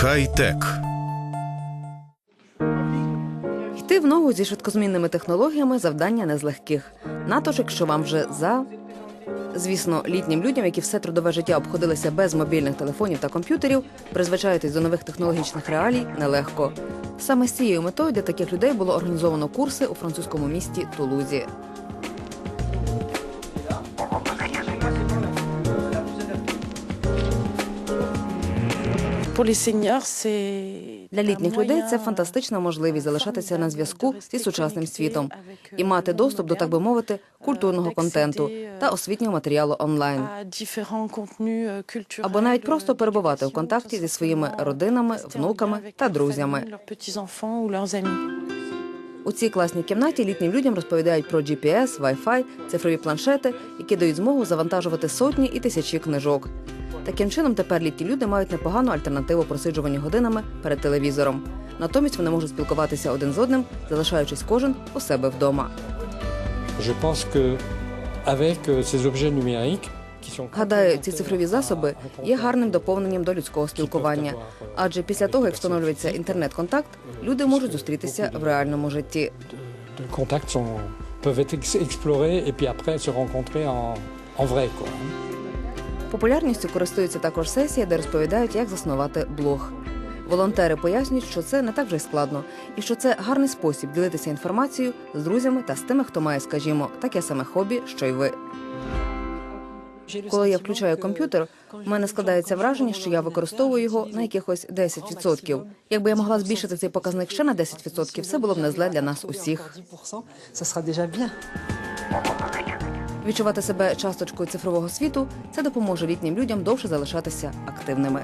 Хай-тек. Йти в ногу зі швидкозмінними технологіями завдання не з легких. Нато ж, якщо вам вже за. Звісно, літнім людям, які все трудове життя обходилися без мобільних телефонів та комп'ютерів, призвичаїтись до нових технологічних реалій нелегко. Саме з цією метою для таких людей було організовано курси у французькому місті Тулузі. Для літніх людей це фантастична можливість залишатися на зв'язку зі сучасним світом і мати доступ до, так би мовити, культурного контенту та освітнього матеріалу онлайн. Або навіть просто перебувати в контакті зі своїми родинами, внуками та друзями. У цій класній кімнаті літнім людям розповідають про GPS, Wi-Fi, цифрові планшети, які дають змогу завантажувати сотні і тисячі книжок. Таким чином, тепер літні люди мають непогану альтернативу просиджуванню годинами перед телевізором. Натомість вони можуть спілкуватися один з одним, залишаючись кожен у себе вдома. Euh, Гадаю, ці цифрові засоби є гарним доповненням до людського спілкування. Адже після того, як встановлюється інтернет-контакт, люди можуть зустрітися в реальному житті. sont peuvent être ex- explorés et puis après se rencontrer en, en vrai quoi. Популярністю користується також сесія, де розповідають, як заснувати блог. Волонтери пояснюють, що це не так вже й складно, і що це гарний спосіб ділитися інформацією з друзями та з тими, хто має, скажімо, таке саме хобі, що й ви. Коли я включаю комп'ютер, у мене складається враження, що я використовую його на якихось 10%. Якби я могла збільшити цей показник ще на 10%, це було б не зле для нас усіх. Відчувати себе часточкою цифрового світу це допоможе літнім людям довше залишатися активними.